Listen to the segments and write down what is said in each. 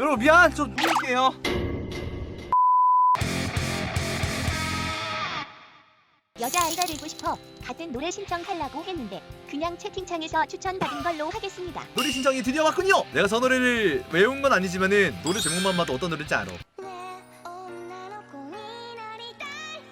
여러분 미안. 좀 누를게요. 여자아이가 되고 싶어 같은 노래 신청하려고 했는데 그냥 채팅창에서 추천받은 걸로 하겠습니다. 노래 신청이 드디어 왔군요. 내가 저 노래를 외운 건 아니지만은 노래 제목만 봐도 어떤 노래인지 알아.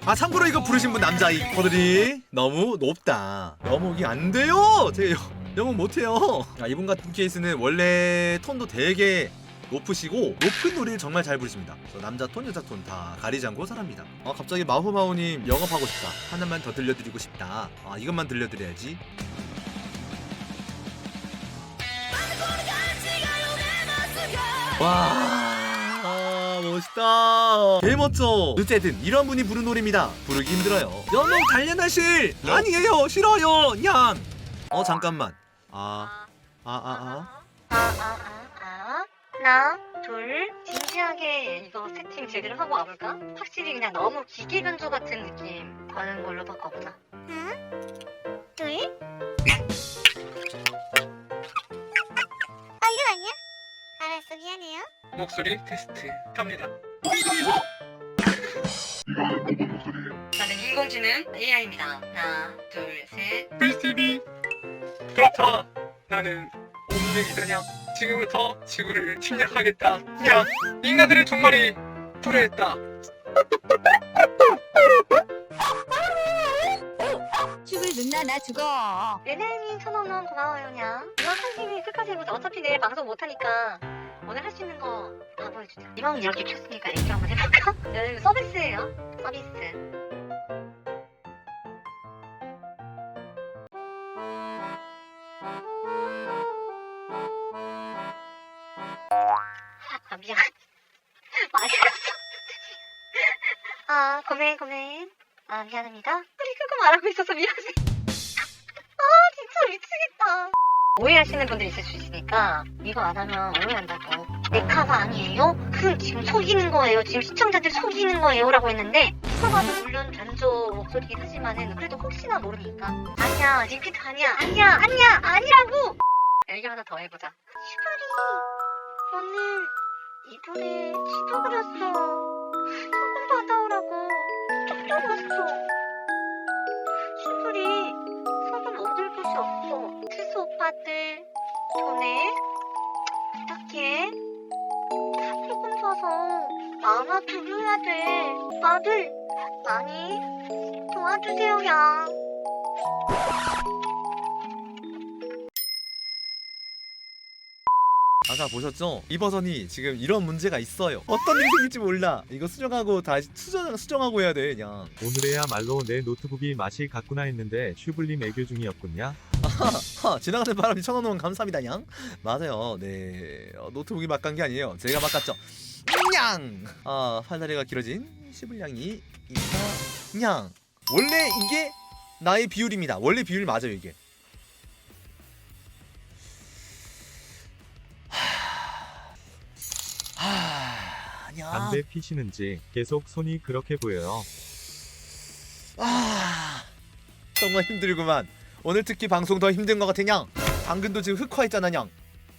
아 참고로 이거 부르신 분 남자이 거들이 너무 높다. 영목이 안 돼요. 제가 영- 영목 못해요. 아, 이분 같은 케이스는 원래 톤도 되게 높으시고 높은 노래를 정말 잘 부르십니다. 저 남자 톤 여자 톤 다 가리지 않고 잘합니다. 아 갑자기 마호마호님 영업하고 싶다. 하나만 더 들려드리고 싶다. 아 이것만 들려드려야지. 와 아, 멋있다. 개 멋져. 어쨌든 이런 분이 부른 노래입니다. 부르기 힘들어요. 연옥 단련하실 아니에요. 싫어요. 냥 어 잠깐만. 아 아, 아, 아. 아아아아 하나 둘 진지하게 이거 세팅 제대로 하고 와볼까? 확실히 그냥 너무 기계 변조 같은 느낌 가는 걸로 바꿔보자 하나 둘 아, 이건 아니야? 알았어 미안해요 목소리 테스트 합니다. 나는 인공지능 AI입니다 하나 둘셋 VCB 그렇다. 나는 옴직이더냐. 지금부터 지구를 침략하겠다. 야, 인간들의 종말이 도래했다. 춤을 눈나 나 죽어. 네네님 천원 원 고마워요 그냥 이왕 한 김에 끝까지 해보자 어차피 내일 방송 못하니까 오늘 할 수 있는 거 다 보여주자 이왕 이렇게 켰으니까 얘기 한번 해볼까? 여러분 서비스예요 서비스 아 고멘 고멘 아 미안합니다. 우리 그거 말하고 있어서 미안해. 아 진짜 미치겠다. 오해하시는 분들이 있을 수 있으니까 이거 안 하면 오해한다고. 메카가 아니에요? 그 지금 속이는 거예요? 지금 시청자들 속이는 거예요? 라고 했는데 들어봐도 물론 변조 목소리긴 하지만은 그래도 혹시나 모르니까. 아니야 리피트 아니야. 아니야 아니야 아니라고! 얘기 하나 더 해보자. 시발이 오늘 이불에 지도 그렸어 떨어졌어. 심플이 속을 얻을 곳이 없어. 수수 오빠들 전에 부탁해. 사표 써서 마음 아프해야 돼. 오빠들 많이 도와주세요, 야. 아까 보셨죠? 이 버전이 지금 이런 문제가 있어요. 어떤 일이 생길지 몰라. 이거 수정하고 다시 수정, 수정하고 해야 돼 그냥. 오늘에야말로 내 노트북이 맛이 갔구나 했는데 슈블림 애교 중이었군요. 하, 지나가는 바람이 원 감사합니다 냥. 맞아요. 네. 어, 노트북이 막 간 게 아니에요. 제가 막 갔죠. 냥 아 팔다리가 길어진 시블량이 있다. 냥! 원래 이게 나의 비율입니다. 원래 비율 맞아요 이게 하... 냥 담배 피시는지 계속 손이 그렇게 보여요. 아 정말 힘들구만. 오늘 특히 방송 더 힘든 것 같아 냥 당근도 지금 흑화했잖아 냥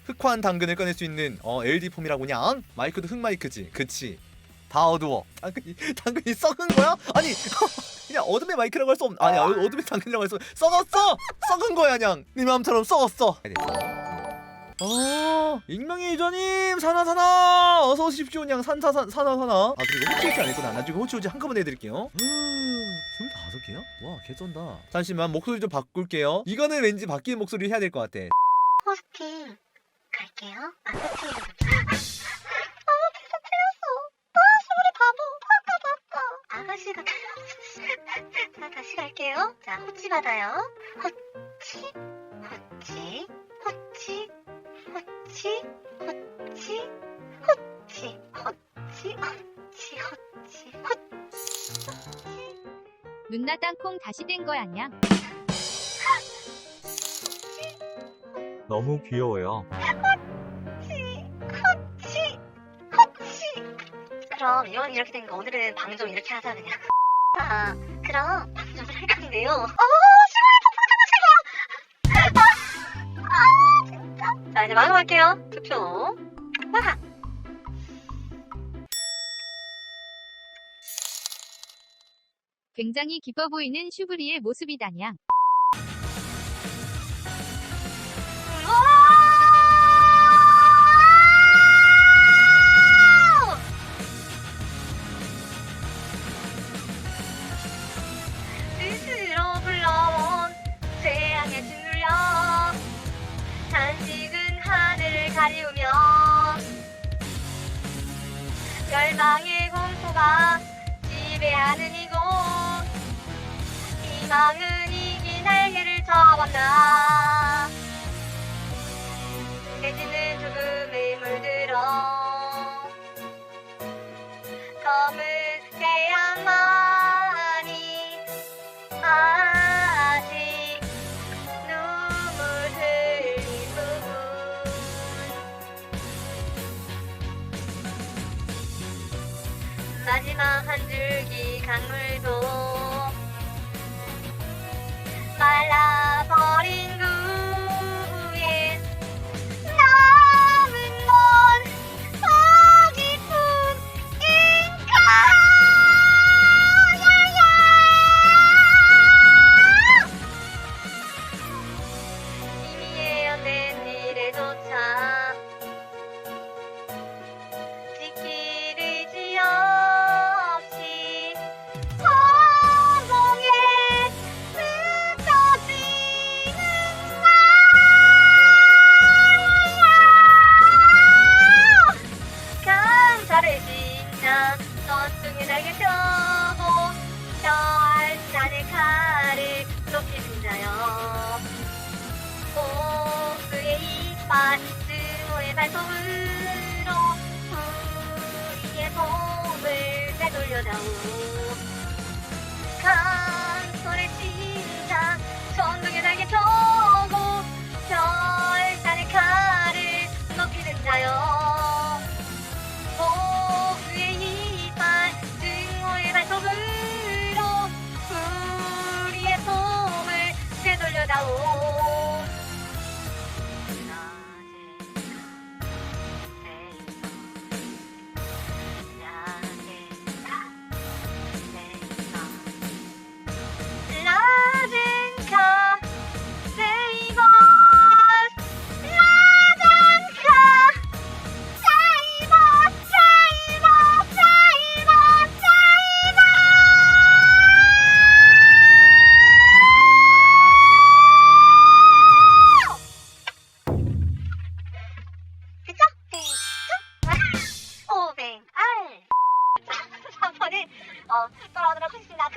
흑화한 당근을 꺼낼 수 있는 어 LD 폼이라고 냥 마이크도 흑 마이크지. 그치. 다 어두워. 당근이 당근이 썩은 거야? 아니 그냥 어둠의 마이크라고 할 수 없 아니 어- 어둠의 당근이라고 할수 썩었어! 썩은 거야 냥 네 마음처럼 썩었어 어 익명의 유저님 사나 사나! 어서 오십시오 냥. 산사 산 사나 사나. 아 그리고 호치호치 안 했구나. 나중에 호치호치 한꺼번에 해드릴게요. 스물다섯 개요? 와 개쩐다. 잠시만 목소리 좀 바꿀게요. 이거는 왠지 바뀌는 목소리 해야 될 것 같아. 호스팅 갈게요. 아 호스팅이라고 아아 아가씨가 틀렸어. 자 다시 갈게요. 자 호치 받아요. 호치 호치 호치 호치 호치 호치 호치 호치 호치 호치. 눈나 땅콩 다시 된 거야? 냥. 너무 귀여워요. 호치 호치 그럼 이런 이렇게 된 거. 오늘은 방송 이렇게 하자 그냥. 아 그럼 방송을 할 건데요. 어 자 이제 바로 갈게요. 투표. 와! 굉장히 기뻐 보이는 슈브리의 모습이다냐. 지배하는 이곳. 희망은 이긴 날개를 접었다 강물도 빨라. 拜拜。 따라오도록 하겠습니다.